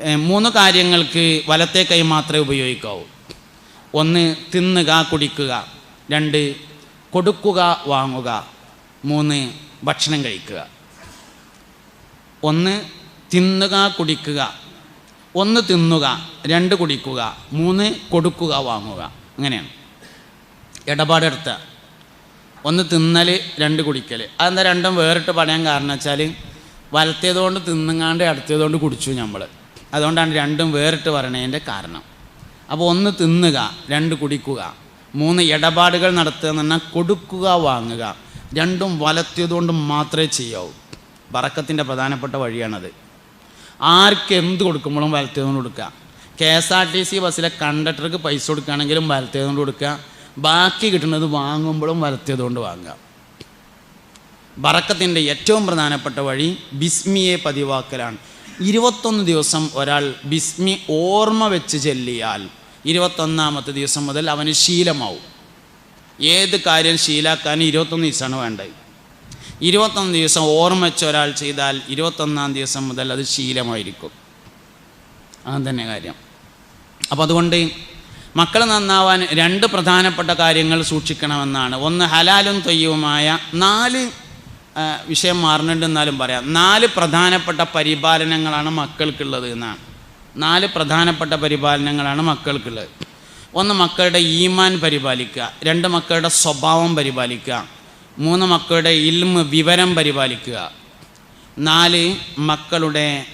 മൂന്ന് കാര്യങ്ങൾക്ക് വലത്തെ കൈ മാത്രമേ ഉപയോഗിക്കാവൂ. ഒന്ന് തിന്നുക കുടിക്കുക. രണ്ട് കൊടുക്കുക വാങ്ങുക. മൂന്ന് ഭക്ഷണം കഴിക്കുക. ഒന്ന് തിന്നുക കുടിക്കുക. ഒന്ന് തിന്നുക. രണ്ട് കുടിക്കുക. മൂന്ന് കൊടുക്കുക വാങ്ങുക. അങ്ങനെയാണ്. ഇടപാടെടുത്ത. ഒന്ന് തിന്നൽ രണ്ട് കുടിക്കൽ അതെന്താ രണ്ടും വേറിട്ട് പറയാൻ കാരണം വെച്ചാൽ വലത്തേതുകൊണ്ട് തിന്നുങ്ങാണ്ട് അടുത്തതുകൊണ്ട് കുടിച്ചു നമ്മൾ അതുകൊണ്ടാണ് രണ്ടും വേറിട്ട് പറയണതിന്റെ കാരണം. അപ്പോൾ ഒന്ന് തിന്നുക രണ്ട് കുടിക്കുക. മൂന്ന് ഇടപാടുകൾ നടത്തുക എന്ന് പറഞ്ഞാൽ കൊടുക്കുക വാങ്ങുക. രണ്ടും വലത്തിയതുകൊണ്ട് മാത്രമേ ചെയ്യാവൂ. ബറക്കത്തിന്റെ പ്രധാനപ്പെട്ട വഴിയാണത്. ആർക്ക് എന്ത് കൊടുക്കുമ്പോഴും വലത്തിയതുകൊണ്ട് കൊടുക്കുക. K S R T C ബസ്സിലെ കണ്ടക്ടർക്ക് പൈസ കൊടുക്കുകയാണെങ്കിലും വലത്തിയതുകൊണ്ട് കൊടുക്കുക. ബാക്കി കിട്ടുന്നത് വാങ്ങുമ്പോഴും വലത്തിയതുകൊണ്ട് വാങ്ങുക. ബറക്കത്തിന്റെ ഏറ്റവും പ്രധാനപ്പെട്ട വഴി ബിസ്മിയെ പതിവാക്കലാണ്. ഇരുപത്തൊന്ന് ദിവസം ഒരാൾ ബിസ്മി ഓർമ്മ വെച്ച് ചെല്ലിയാൽ ഇരുപത്തൊന്നാമത്തെ ദിവസം മുതൽ അവന് ശീലമാവും. ഏത് കാര്യം ശീലാക്കാൻ ഇരുപത്തൊന്ന് ദിവസമാണ് വേണ്ടത്. ഇരുപത്തൊന്ന് ദിവസം ഓർമ്മ വെച്ച് ഒരാൾ ചെയ്താൽ ഇരുപത്തൊന്നാം ദിവസം മുതൽ അത് ശീലമായിരിക്കും. അങ്ങനെ തന്നെ കാര്യം. അപ്പോൾ അതുകൊണ്ട് മക്കൾ നന്നാവാൻ രണ്ട് പ്രധാനപ്പെട്ട കാര്യങ്ങൾ സൂക്ഷിക്കണമെന്നാണ്. ഒന്ന് ഹലാലും തൊയ്യവുമായ നാല് വിഷയം മാറുന്നുണ്ട് എന്നാലും പറയാം. നാല് പ്രധാനപ്പെട്ട പരിപാലനങ്ങളാണ് മക്കൾക്കുള്ളത് എന്നാണ്. നാല് പ്രധാനപ്പെട്ട പരിപാലനങ്ങളാണ് മക്കൾക്കുള്ളത്. ഒന്ന് മക്കളുടെ ഈമാൻ പരിപാലിക്കുക. രണ്ട് മക്കളുടെ സ്വഭാവം പരിപാലിക്കുക. മൂന്ന് മക്കളുടെ ഇൽമ് വിവരം പരിപാലിക്കുക. നാല് മക്കളുടെ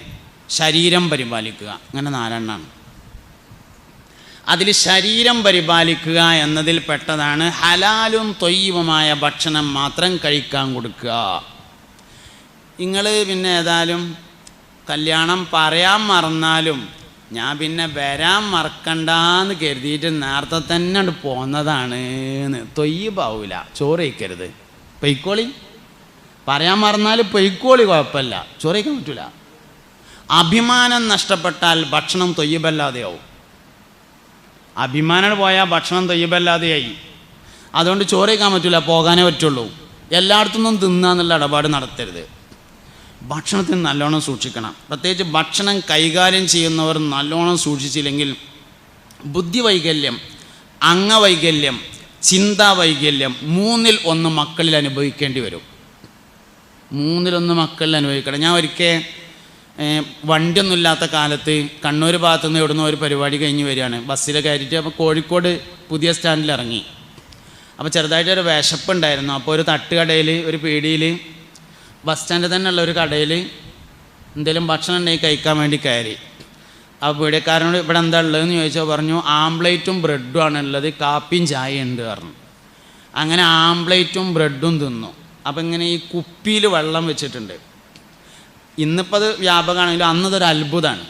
ശരീരം പരിപാലിക്കുക. അങ്ങനെ നാലെണ്ണമാണ് അതിൽ ശരീരം പരിപാലിക്കുക എന്നതിൽ പെട്ടതാണ് ഹലാലും തൊയ്യവുമായ ഭക്ഷണം മാത്രം കഴിക്കാൻ കൊടുക്കുക. നിങ്ങൾ പിന്നെ ഏതായാലും കല്യാണം പറയാൻ മറന്നാലും ഞാൻ പിന്നെ വരാൻ മറക്കണ്ടെന്ന് കരുതിയിട്ട് നേരത്തെ തന്നെ പോന്നതാണ് തൊയ്യബാവൂല ചോറ് കഴിക്കരുത്. പൊയ്ക്കോളി. പറയാൻ മറന്നാൽ പൊയ്ക്കോളി കുഴപ്പമില്ല. ചോറ് കഴിക്കാൻ അഭിമാനം നഷ്ടപ്പെട്ടാൽ ഭക്ഷണം തൊയ്യബല്ലാതെയാവും. അഭിമാനം പോയാൽ ഭക്ഷണം തയ്യപ്പല്ലാതെയായി അതുകൊണ്ട് ചോറ് കഴിക്കാൻ പറ്റില്ല പോകാനേ പറ്റുള്ളൂ. എല്ലായിടത്തുനിന്നും തിന്നാന്നുള്ള ഇടപാട് നടത്തരുത്. ഭക്ഷണത്തിന് നല്ലോണം സൂക്ഷിക്കണം. പ്രത്യേകിച്ച് ഭക്ഷണം കൈകാര്യം ചെയ്യുന്നവർ നല്ലോണം സൂക്ഷിച്ചില്ലെങ്കിൽ ബുദ്ധിവൈകല്യം അംഗവൈകല്യം ചിന്താവൈകല്യം മൂന്നിൽ ഒന്ന് മക്കളിൽ അനുഭവിക്കേണ്ടി വരും. മൂന്നിലൊന്ന് മക്കളിൽ അനുഭവിക്കണം. ഞാൻ ഒരിക്കൽ വണ്ടിയൊന്നുമില്ലാത്ത കാലത്ത് കണ്ണൂർ ഭാഗത്തു നിന്ന് ഇവിടുന്ന് ഒരു പരിപാടി കഴിഞ്ഞ് വരികയാണ്. ബസ്സിൽ കയറിയിട്ട് അപ്പോൾ കോഴിക്കോട് പുതിയ സ്റ്റാൻഡിൽ ഇറങ്ങി അപ്പോൾ ചെറുതായിട്ട് ഒരു വിശപ്പുണ്ടായിരുന്നു. അപ്പോൾ ഒരു തട്ടുകടയിൽ ഒരു പീടിയിൽ ബസ് സ്റ്റാൻഡിൽ തന്നെയുള്ള ഒരു കടയിൽ എന്തെങ്കിലും ഭക്ഷണം ഉണ്ടെങ്കിൽ കഴിക്കാൻ വേണ്ടി കയറി. അപ്പോൾ പീടിയക്കാരനോട് ഇവിടെ എന്താ ഉള്ളതെന്ന് ചോദിച്ചാൽ പറഞ്ഞു ആംപ്ലേറ്റും ബ്രെഡും ആണ് ഉള്ളത് കാപ്പിയും ചായ ഉണ്ട് പറഞ്ഞു. അങ്ങനെ ആംപ്ലേറ്റും ബ്രെഡും തിന്നു. അപ്പോൾ ഇങ്ങനെ ഈ കുപ്പിയിൽ വെള്ളം വെച്ചിട്ടുണ്ട്. ഇന്നിപ്പോൾ അത് വ്യാപകമാണെങ്കിലും അന്നതൊരു അത്ഭുതമാണ്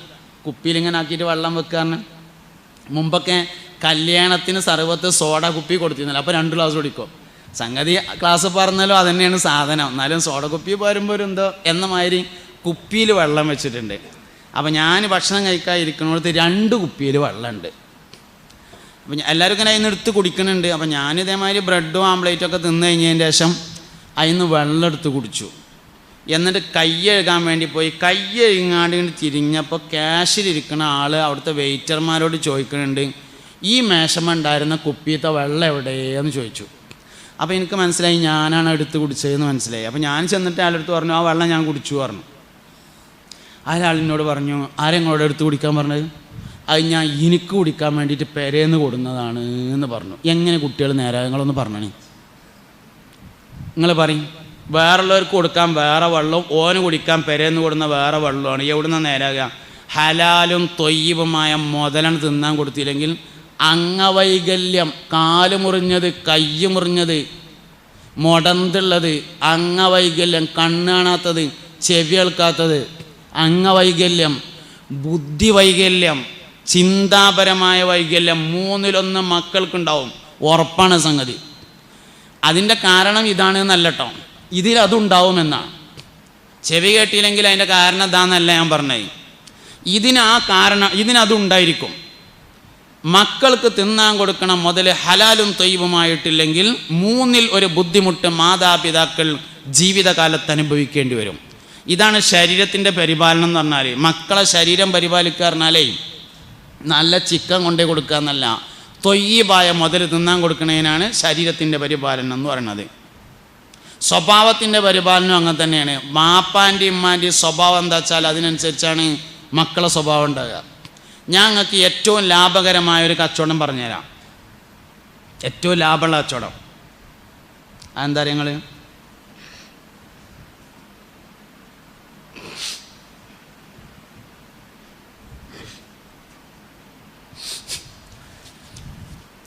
കുപ്പിയിൽ ഇങ്ങനെ ആക്കിയിട്ട് വെള്ളം വെക്കാറിന് മുമ്പൊക്കെ കല്യാണത്തിന് സർവത്ത് സോഡ കുപ്പി കൊടുത്തിരുന്നില്ല. അപ്പോൾ രണ്ട് ഗ്ലാസ് കുടിക്കും. സംഗതി ക്ലാസ് പറഞ്ഞാലും അത് തന്നെയാണ് സാധനം. എന്നാലും സോഡ കുപ്പി പോരുമ്പോൾ ഒരു എന്തോ എന്ന മാതിരി കുപ്പിയിൽ വെള്ളം വെച്ചിട്ടുണ്ട്. അപ്പോൾ ഞാൻ ഭക്ഷണം കഴിക്കാൻ ഇരിക്കുന്നിടത്ത് രണ്ട് കുപ്പിയിൽ വെള്ളമുണ്ട്. അപ്പം എല്ലാവരും ഇങ്ങനെ അതിന് എടുത്ത് കുടിക്കുന്നുണ്ട്. അപ്പം ഞാൻ ഇതേമാതിരി ബ്രെഡും ആംപ്ലേറ്റും ഒക്കെ തിന്നു കഴിഞ്ഞതിന് ശേഷം അതിന് വെള്ളം എടുത്ത് കുടിച്ചു. എന്നിട്ട് കൈ കഴുകാൻ വേണ്ടി പോയി. കൈ കഴുകാണ്ട് ഇങ്ങോട്ട് തിരിഞ്ഞപ്പോൾ ക്യാഷിലിരിക്കുന്ന ആൾ അവിടുത്തെ വെയിറ്റർമാരോട് ചോദിക്കുന്നുണ്ട് ഈ മേശമ ഉണ്ടായിരുന്ന കുപ്പിയത്തെ വെള്ളം എവിടെയെന്ന് ചോദിച്ചു. അപ്പോൾ എനിക്ക് മനസ്സിലായി ഞാനാണ് എടുത്ത് കുടിച്ചതെന്ന് മനസ്സിലായി. അപ്പോൾ ഞാൻ ചെന്നിട്ട് അയാളടുത്ത് പറഞ്ഞു ആ വെള്ളം ഞാൻ കുടിച്ചു പറഞ്ഞു. അയാളിനോട് പറഞ്ഞു ആരെങ്ങളോട് എടുത്ത് കുടിക്കാൻ പറഞ്ഞത്? അത് ഞാൻ എനിക്ക് കുടിക്കാൻ വേണ്ടിയിട്ട് പെരേന്ന് കൊടുന്നതാണ് എന്ന് പറഞ്ഞു. എങ്ങനെ കുട്ടികൾ നേരെ നിങ്ങളൊന്ന് പറഞ്ഞു നിങ്ങൾ പറയും. വേറുള്ളവർക്ക് കൊടുക്കാൻ വേറെ വെള്ളവും ഓന് കുടിക്കാൻ പെരേന്ന് കൊടുക്കുന്ന വേറെ വെള്ളമാണ് എവിടുന്ന നേരാകുക ഹലാലും തൊയ്യവുമായ മുതലാണ് തിന്നാൻ കൊടുത്തില്ലെങ്കിൽ അംഗവൈകല്യം കാൽ മുറിഞ്ഞത് കൈ മുറിഞ്ഞത് മുടന്തുള്ളത് അംഗവൈകല്യം കണ്ണാണാത്തത് ചെവി കേൾക്കാത്തത് അംഗവൈകല്യം ബുദ്ധിവൈകല്യം ചിന്താപരമായ വൈകല്യം മൂന്നിലൊന്ന് മക്കൾക്കുണ്ടാവും. ഉറപ്പാണ് സംഗതി. അതിന്റെ കാരണം ഇതാണ് എന്നല്ല ഇതിൽ അതുണ്ടാവുമെന്നാണ് ചെവി കേട്ടില്ലെങ്കിൽ അതിന്റെ കാരണം എന്താണെന്നല്ല ഞാൻ പറഞ്ഞേ ഇതിന് ആ കാരണം ഇതിനതുണ്ടായിരിക്കും. മക്കൾക്ക് തിന്നാൻ കൊടുക്കണം മുതൽ ഹലാലും തൊയ്വുമായിട്ടില്ലെങ്കിൽ മൂന്നിൽ ഒരു ബുദ്ധിമുട്ട് മാതാപിതാക്കൾ ജീവിതകാലത്ത് അനുഭവിക്കേണ്ടി വരും. ഇതാണ് ശരീരത്തിന്റെ പരിപാലനം എന്ന് പറഞ്ഞാൽ മക്കളെ ശരീരം പരിപാലിക്കുക പറഞ്ഞാലേ നല്ല ചിക്കൻ കൊണ്ടേ കൊടുക്കുക എന്നല്ല. തൊയ്യബായ മുതൽ തിന്നാൻ കൊടുക്കുന്നതിനാണ് ശരീരത്തിന്റെ പരിപാലനം എന്ന് പറയുന്നത്. സ്വഭാവത്തിന്റെ പരിപാലനം അങ്ങനെ തന്നെയാണ്. മാപ്പാന്റെയും ഉമ്മാന്റെയും സ്വഭാവം എന്താ വെച്ചാൽ അതിനനുസരിച്ചാണ് മക്കളെ സ്വഭാവം ഉണ്ടാകുക ഞാൻ നിങ്ങൾക്ക് ഏറ്റവും ലാഭകരമായ ഒരു കച്ചവടം പറഞ്ഞുതരാം. ഏറ്റവും ലാഭമുള്ള കച്ചവടം. അതെന്താ നിങ്ങൾ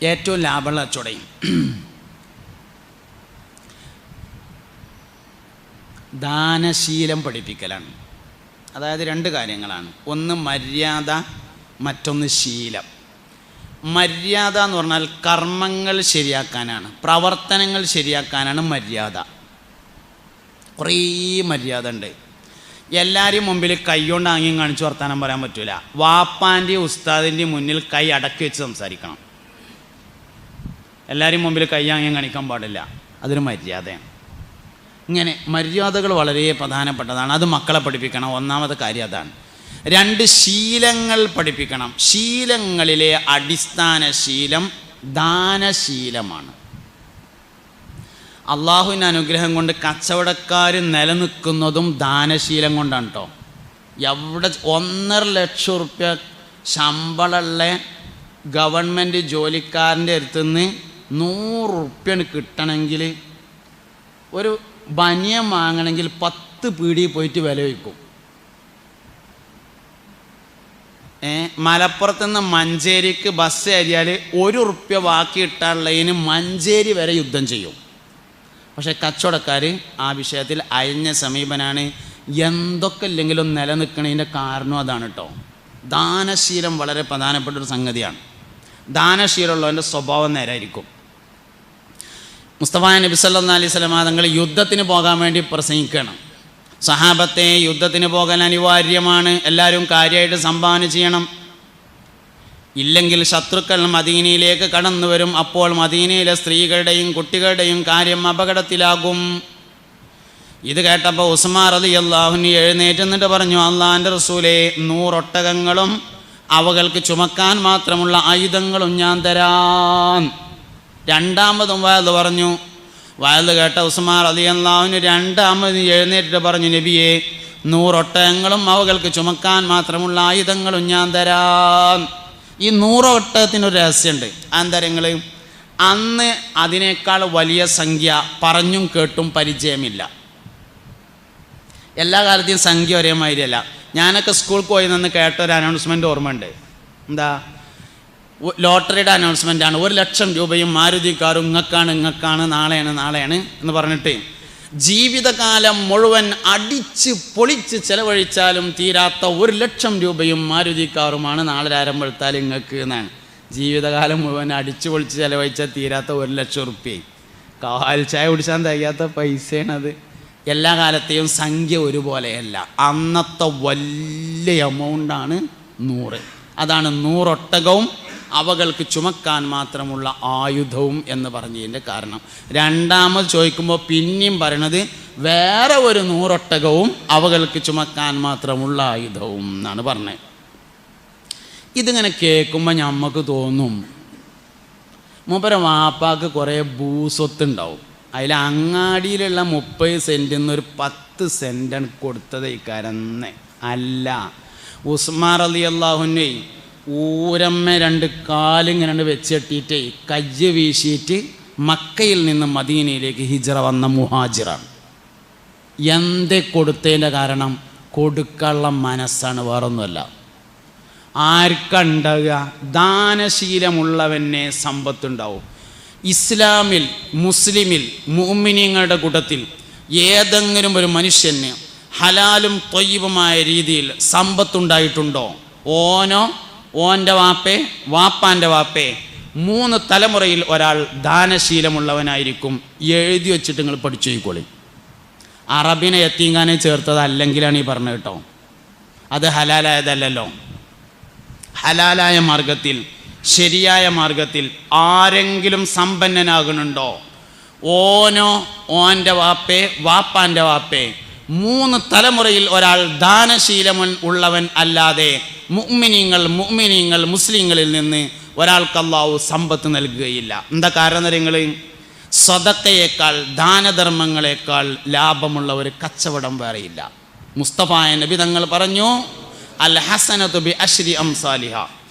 ഏറ്റവും ലാഭമുള്ള കച്ചവടം. ദാനശീലം പഠിപ്പിക്കലാണ്. അതായത് രണ്ട് കാര്യങ്ങളാണ്. ഒന്ന് മര്യാദ മറ്റൊന്ന് ശീലം. മര്യാദ എന്ന് പറഞ്ഞാൽ കർമ്മങ്ങൾ ശരിയാക്കാനാണ്. പ്രവർത്തനങ്ങൾ ശരിയാക്കാനാണ് മര്യാദ. കുറേ മര്യാദ ഉണ്ട്. എല്ലാവരും മുമ്പിൽ കൈകൊണ്ട് ആംഗ്യം കാണിച്ച് വർത്താനം പറയാൻ പറ്റില്ല വാപ്പാന്റെയും ഉസ്താദിന്റെയും മുന്നിൽ കൈ അടക്കി വെച്ച് സംസാരിക്കണം. എല്ലാവരും മുമ്പിൽ കൈ ആംഗ്യം കാണിക്കാൻ പാടില്ല. അതൊരു മര്യാദയാണ്. ഇങ്ങനെ മര്യാദകൾ വളരെ പ്രധാനപ്പെട്ടതാണ്. അത് മക്കളെ പഠിപ്പിക്കണം. ഒന്നാമത്തെ കാര്യം അതാണ്. രണ്ട് ശീലങ്ങൾ പഠിപ്പിക്കണം. ശീലങ്ങളിലെ അടിസ്ഥാന ശീലം ദാനശീലമാണ്. അള്ളാഹുവിന്റെ അനുഗ്രഹം കൊണ്ട് കച്ചവടക്കാർ നിലനിൽക്കുന്നതും ദാനശീലം കൊണ്ടാണ് കേട്ടോ എവിടെ ഒന്നര ലക്ഷം റുപ്യ ശമ്പളമുള്ള ഗവൺമെന്റ് ജോലിക്കാരന്റെ അടുത്തുനിന്ന് നൂറ് റുപ്യാണ് കിട്ടണമെങ്കിൽ ഒരു ബനിയം വാങ്ങണമെങ്കിൽ പത്ത് പീടി പോയിട്ട് വില വയ്ക്കും. ഏ മലപ്പുറത്ത് നിന്ന് മഞ്ചേരിക്ക് ബസ് ഏരിയാൽ ഒരു റുപ്യ ബാക്കി ഇട്ടാനുള്ളതിന് മഞ്ചേരി വരെ യുദ്ധം ചെയ്യും. പക്ഷേ കച്ചവടക്കാർ ആ വിഷയത്തിൽ അയഞ്ഞ സമീപനാണ് എന്തൊക്കെ ഇല്ലെങ്കിലും നിലനിൽക്കുന്നതിന്റെ കാരണം അതാണ് കേട്ടോ ദാനശീലം വളരെ പ്രധാനപ്പെട്ട ഒരു സംഗതിയാണ്. ദാനശീലമുള്ളവന്റെ സ്വഭാവം നേരായിരിക്കും. മുസ്തഫ നബി സല്ലാ അലൈഹി സ്വലമ തങ്ങൾ യുദ്ധത്തിന് പോകാൻ വേണ്ടി പ്രസംഗിക്കണം. സഹാബത്തെ യുദ്ധത്തിന് പോകാൻ അനിവാര്യമാണ്. എല്ലാവരും കാര്യമായിട്ട് സംഭാവന ചെയ്യണം. ഇല്ലെങ്കിൽ ശത്രുക്കൾ മദീനയിലേക്ക് കടന്നു വരും. അപ്പോൾ മദീനയിലെ സ്ത്രീകളുടെയും കുട്ടികളുടെയും കാര്യം അപകടത്തിലാകും. ഇത് കേട്ടപ്പോൾ ഉസ്മാർ അലി അള്ളാഹുനി എഴുന്നേറ്റ് എന്നിട്ട് പറഞ്ഞു അള്ളാഹിന്റെ റസൂലെ നൂറൊട്ടകങ്ങളും അവകൾക്ക് ചുമക്കാൻ മാത്രമുള്ള ആയുധങ്ങളും ഞാൻ തരാം. രണ്ടാമതും വയത് പറഞ്ഞു. വയത് കേട്ട ഉസ്മാർ അലി അള്ളാഹുവിന് രണ്ടാമത് എഴുന്നേറ്റിട്ട് പറഞ്ഞു നബിയെ നൂറൊട്ടയങ്ങളും അവകൾക്ക് ചുമക്കാൻ മാത്രമുള്ള ആയുധങ്ങളും ഞാൻ തരാം. ഈ നൂറൊട്ടയത്തിനൊരു രഹസ്യമുണ്ട്. അന്തരങ്ങൾ അന്ന് അതിനേക്കാൾ വലിയ സംഖ്യ പറഞ്ഞും കേട്ടും പരിചയമില്ല. എല്ലാ കാലത്തെയും സംഖ്യ ഒരേ മാതിരിയല്ല ഞാനൊക്കെ സ്കൂളിൽ പോയി നിന്ന് കേട്ട ഒരു അനൗൺസ്മെന്റ് ഓർമ്മയുണ്ട്. എന്താ? ലോട്ടറിയുടെ അനൗൺസ്മെന്റ് ആണ്. ഒരു ലക്ഷം രൂപയും മാരുതി കാറും ഇങ്ങക്കാണ് ഇങ്ങക്കാണ് നാളെയാണ് നാളെയാണ് എന്ന് പറഞ്ഞിട്ട് ജീവിതകാലം മുഴുവൻ അടിച്ച് പൊളിച്ച് ചെലവഴിച്ചാലും തീരാത്ത ഒരു ലക്ഷം രൂപയും മാരുതി കാറുമാണ് നാളെ ആരംഭെടുത്താൽ ഇങ്ങക്ക് എന്നാണ്. ജീവിതകാലം മുഴുവൻ അടിച്ച് പൊളിച്ച് ചെലവഴിച്ചാൽ തീരാത്ത ഒരു ലക്ഷം റുപ്യ കാൽ ചായ കുടിച്ചാൽ തികയാത്ത പൈസയാണത്. എല്ലാ കാലത്തെയും സംഖ്യ ഒരുപോലെയല്ല. അന്നത്തെ വലിയ എമൗണ്ടാണ് നൂറ്. അതാണ് നൂറൊട്ടകവും അവകൾക്ക് ചുമക്കാൻ മാത്രമുള്ള ആയുധവും എന്ന് പറഞ്ഞതിന്റെ കാരണം. രണ്ടാമത് ചോദിക്കുമ്പോൾ പിന്നെയും പറയണത് വേറെ ഒരു നൂറൊട്ടകവും അവകൾക്ക് ചുമക്കാൻ മാത്രമുള്ള ആയുധവും എന്നാണ് പറഞ്ഞത്. ഇതിങ്ങനെ കേൾക്കുമ്പോൾ നമുക്ക് തോന്നും മൂപ്പര വാപ്പാക്ക് കുറേ ഭൂസ്വത്തുണ്ടാവും. അതിൽ അങ്ങാടിയിലുള്ള മുപ്പത് സെന്റിൽ നിന്ന് ഒരു പത്ത് സെന്റാണ് കൊടുത്തത് ഇക്കാരെന്ന് അല്ല ഉസ്മാർ അലി അള്ളാഹുനെ ഊരമ്മ രണ്ട് കാലിങ്ങനെ രണ്ട് വെച്ചെട്ടിയിട്ട് കയ്യ് വീശിയിട്ട് മക്കയിൽ നിന്ന് മദീനയിലേക്ക് ഹിജറ വന്ന മുഹാജിറാണ്. എന്ത് കൊടുത്തതിന്റെ കാരണം? കൊടുക്കള്ള മനസ്സാണ് വേറൊന്നുമല്ല. ആർക്കുണ്ടാവുക? ദാനശീലമുള്ളവനെ സമ്പത്തുണ്ടാവും. ഇസ്ലാമിൽ മുസ്ലിമിൽ മുഅ്മിനീങ്ങളുടെ കൂട്ടത്തിൽ ഏതെങ്കിലും ഒരു മനുഷ്യന് ഹലാലും തൊയ്യവുമായ രീതിയിൽ സമ്പത്തുണ്ടായിട്ടുണ്ടോ? ഓനോ ഓന്റെ വാപ്പേ വാപ്പാന്റെ വാപ്പേ മൂന്ന് തലമുറയിൽ ഒരാൾ ദാനശീലമുള്ളവനായിരിക്കും. എഴുതി വെച്ചിട്ട് നിങ്ങൾ പഠിച്ചു നോക്കോളി അറബിനെ എത്തിങ്കാനെ ചേർത്തത് അല്ലെങ്കിലാണ് ഈ പറഞ്ഞത് കേട്ടോ. അത് ഹലാലായതല്ലല്ലോ. ഹലാലായ മാർഗത്തിൽ ശരിയായ മാർഗത്തിൽ ആരെങ്കിലും സമ്പന്നനാകുന്നുണ്ടോ? ഓനോ ഓന്റെ വാപ്പേ വാപ്പാന്റെ വാപ്പേ മൂന്ന് തലമുറയിൽ ഒരാൾ ദാനശീലമൻ ഉള്ളവൻ അല്ലാതെ മുഅ്മിനീങ്ങൾ മുഅ്മിനീങ്ങൾ മുസ്ലിങ്ങളിൽ നിന്ന് ഒരാൾക്ക് അള്ളാഹു സമ്പത്ത് നൽകുകയില്ല. എന്താ കാരണം നിങ്ങൾ സ്വതക്കയേക്കാൾ ദാനധർമ്മങ്ങളെക്കാൾ ലാഭമുള്ള ഒരു കച്ചവടം വേറെയില്ല. മുസ്തഫായ നബി തങ്ങൾ പറഞ്ഞു അൽ ഹസനത്തു ബി അശ്രി അംസാലിഹ.